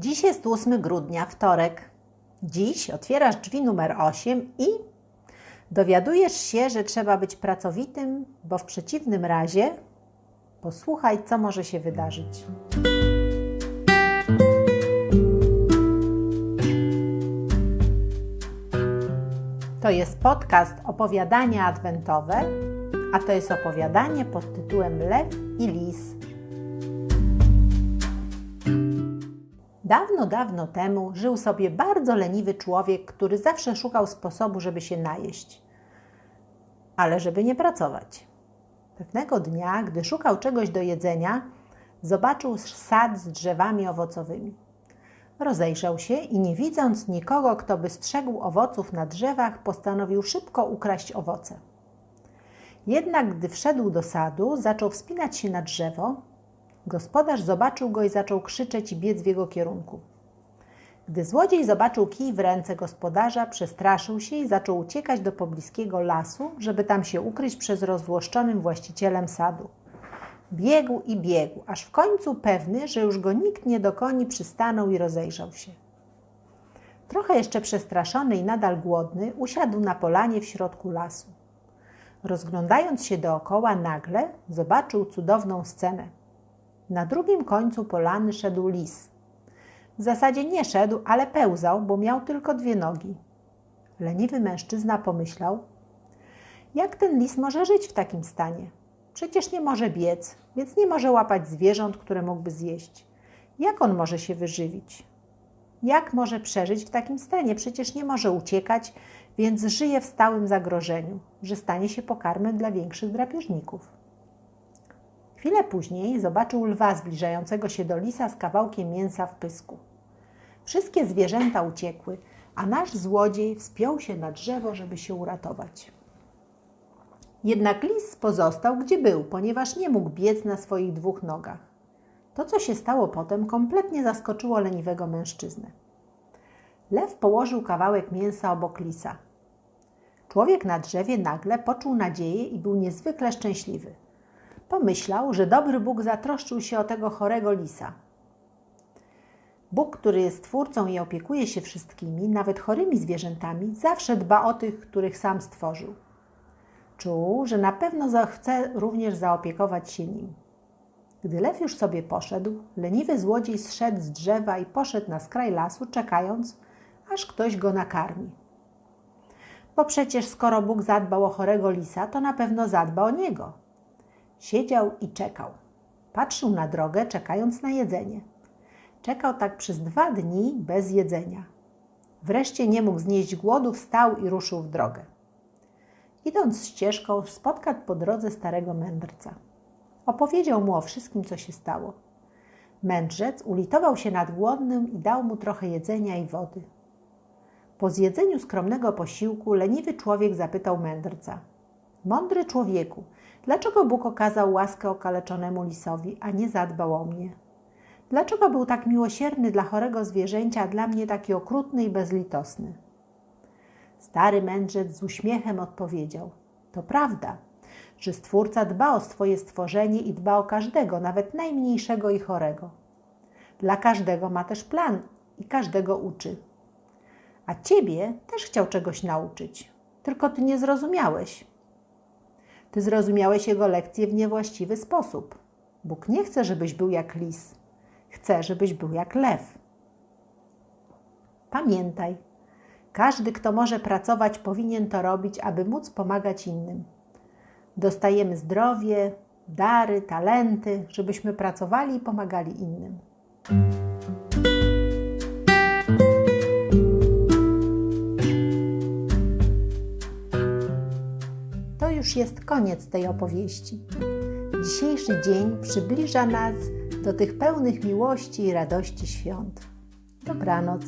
Dziś jest 8 grudnia, wtorek. Dziś otwierasz drzwi numer 8 i dowiadujesz się, że trzeba być pracowitym, bo w przeciwnym razie posłuchaj, co może się wydarzyć. To jest podcast Opowiadania Adwentowe, a to jest opowiadanie pod tytułem Lew i Lis. Dawno, dawno temu żył sobie bardzo leniwy człowiek, który zawsze szukał sposobu, żeby się najeść, ale żeby nie pracować. Pewnego dnia, gdy szukał czegoś do jedzenia, zobaczył sad z drzewami owocowymi. Rozejrzał się i nie widząc nikogo, kto by strzegł owoców na drzewach, postanowił szybko ukraść owoce. Jednak gdy wszedł do sadu, zaczął wspinać się na drzewo. Gospodarz zobaczył go i zaczął krzyczeć i biec w jego kierunku. Gdy złodziej zobaczył kij w ręce gospodarza, przestraszył się i zaczął uciekać do pobliskiego lasu, żeby tam się ukryć przed rozzłoszczonym właścicielem sadu. Biegł i biegł, aż w końcu pewny, że już go nikt nie dokoni, przystanął i rozejrzał się. Trochę jeszcze przestraszony i nadal głodny, usiadł na polanie w środku lasu. Rozglądając się dookoła, nagle zobaczył cudowną scenę. Na drugim końcu polany szedł lis. W zasadzie nie szedł, ale pełzał, bo miał tylko dwie nogi. Leniwy mężczyzna pomyślał: Jak ten lis może żyć w takim stanie? Przecież nie może biec, więc nie może łapać zwierząt, które mógłby zjeść. Jak on może się wyżywić? Jak może przeżyć w takim stanie? Przecież nie może uciekać, więc żyje w stałym zagrożeniu, że stanie się pokarmem dla większych drapieżników. Chwilę później zobaczył lwa zbliżającego się do lisa z kawałkiem mięsa w pysku. Wszystkie zwierzęta uciekły, a nasz złodziej wspiął się na drzewo, żeby się uratować. Jednak lis pozostał gdzie był, ponieważ nie mógł biec na swoich dwóch nogach. To, co się stało potem, kompletnie zaskoczyło leniwego mężczyznę. Lew położył kawałek mięsa obok lisa. Człowiek na drzewie nagle poczuł nadzieję i był niezwykle szczęśliwy. Pomyślał, że dobry Bóg zatroszczył się o tego chorego lisa. Bóg, który jest twórcą i opiekuje się wszystkimi, nawet chorymi zwierzętami, zawsze dba o tych, których sam stworzył. Czuł, że na pewno chce również zaopiekować się nim. Gdy lew już sobie poszedł, leniwy złodziej zszedł z drzewa i poszedł na skraj lasu, czekając, aż ktoś go nakarmi. Bo przecież skoro Bóg zadbał o chorego lisa, to na pewno zadba o niego. Siedział i czekał. Patrzył na drogę, czekając na jedzenie. Czekał tak przez dwa dni bez jedzenia. Wreszcie nie mógł znieść głodu, wstał i ruszył w drogę. Idąc ścieżką, spotkał po drodze starego mędrca. Opowiedział mu o wszystkim, co się stało. Mędrzec ulitował się nad głodnym i dał mu trochę jedzenia i wody. Po zjedzeniu skromnego posiłku leniwy człowiek zapytał mędrca: Mądry człowieku, dlaczego Bóg okazał łaskę okaleczonemu lisowi, a nie zadbał o mnie? Dlaczego był tak miłosierny dla chorego zwierzęcia, a dla mnie taki okrutny i bezlitosny? Stary mędrzec z uśmiechem odpowiedział: To prawda, że Stwórca dba o swoje stworzenie i dba o każdego, nawet najmniejszego i chorego. Dla każdego ma też plan i każdego uczy. A ciebie też chciał czegoś nauczyć, tylko ty nie zrozumiałeś. Ty zrozumiałeś jego lekcję w niewłaściwy sposób. Bóg nie chce, żebyś był jak lis. Chce, żebyś był jak lew. Pamiętaj, każdy, kto może pracować, powinien to robić, aby móc pomagać innym. Dostajemy zdrowie, dary, talenty, żebyśmy pracowali i pomagali innym. Już jest koniec tej opowieści. Dzisiejszy dzień przybliża nas do tych pełnych miłości i radości świąt. Dobranoc.